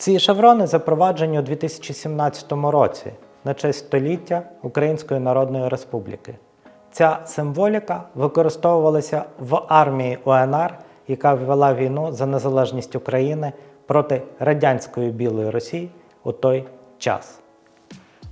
Ці шеврони запроваджені у 2017 році на честь століття Української Народної Республіки. Ця символіка використовувалася в армії УНР, яка вела війну за незалежність України проти радянської білої Росії у той час.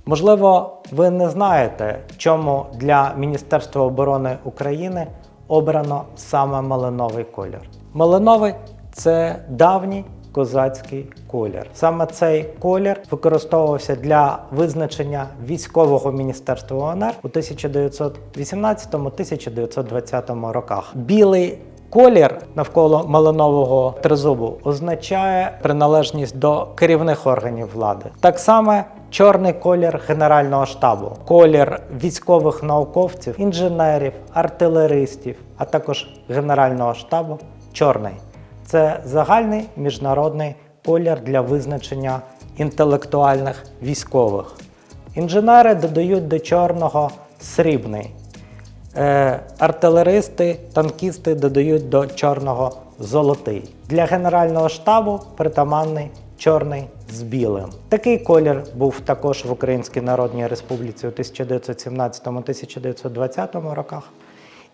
Можливо, ви не знаєте, чому для Міністерства оборони України обрано саме малиновий колір. Малиновий це давній козацький колір. Саме цей колір використовувався для визначення військового міністерства УНР у 1918-1920 роках. Білий Колір навколо малинового тризубу означає приналежність до керівних органів влади. Так само чорний колір Генерального штабу, колір військових науковців, інженерів, артилеристів, а також Генерального штабу чорний. Це загальний міжнародний колір для визначення інтелектуальних військових. Інженери додають до чорного срібний. Е, артилеристи, танкісти додають до чорного золотий. Для Генерального штабу притаманний чорний з білим. Такий колір був також в Українській Народній Республіці у 1917-1920 роках.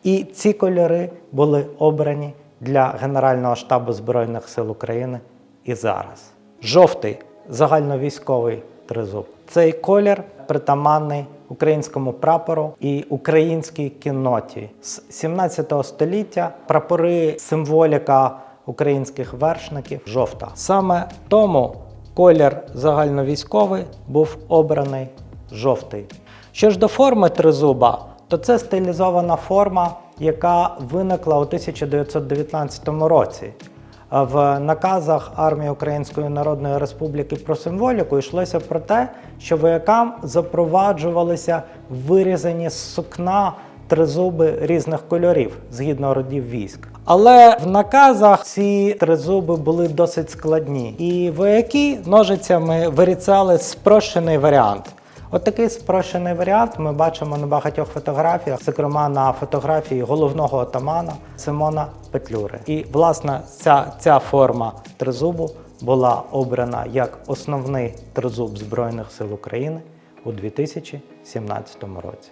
І ці кольори були обрані для Генерального штабу Збройних сил України і зараз. Жовтий загальновійськовий тризуб. Цей колір притаманний українському прапору і українській кінноті з 17 століття. Прапори, символіка українських вершників жовта. Саме тому колір загальновійськовий був обраний жовтий. Що ж до форми тризуба, то це стилізована форма, яка виникла у 1919 році. В наказах армії Української Народної Республіки про символіку йшлося про те, що воякам запроваджувалися вирізані з сукна тризуби різних кольорів згідно родів військ. Але в наказах ці тризуби були досить складні, і вояки ножицями вирізали спрощений варіант. От такий спрощений варіант ми бачимо на багатьох фотографіях, зокрема на фотографії головного отамана Симона Петлюри. І власне ця, ця форма тризубу була обрана як основний тризуб Збройних сил України у 2017 році.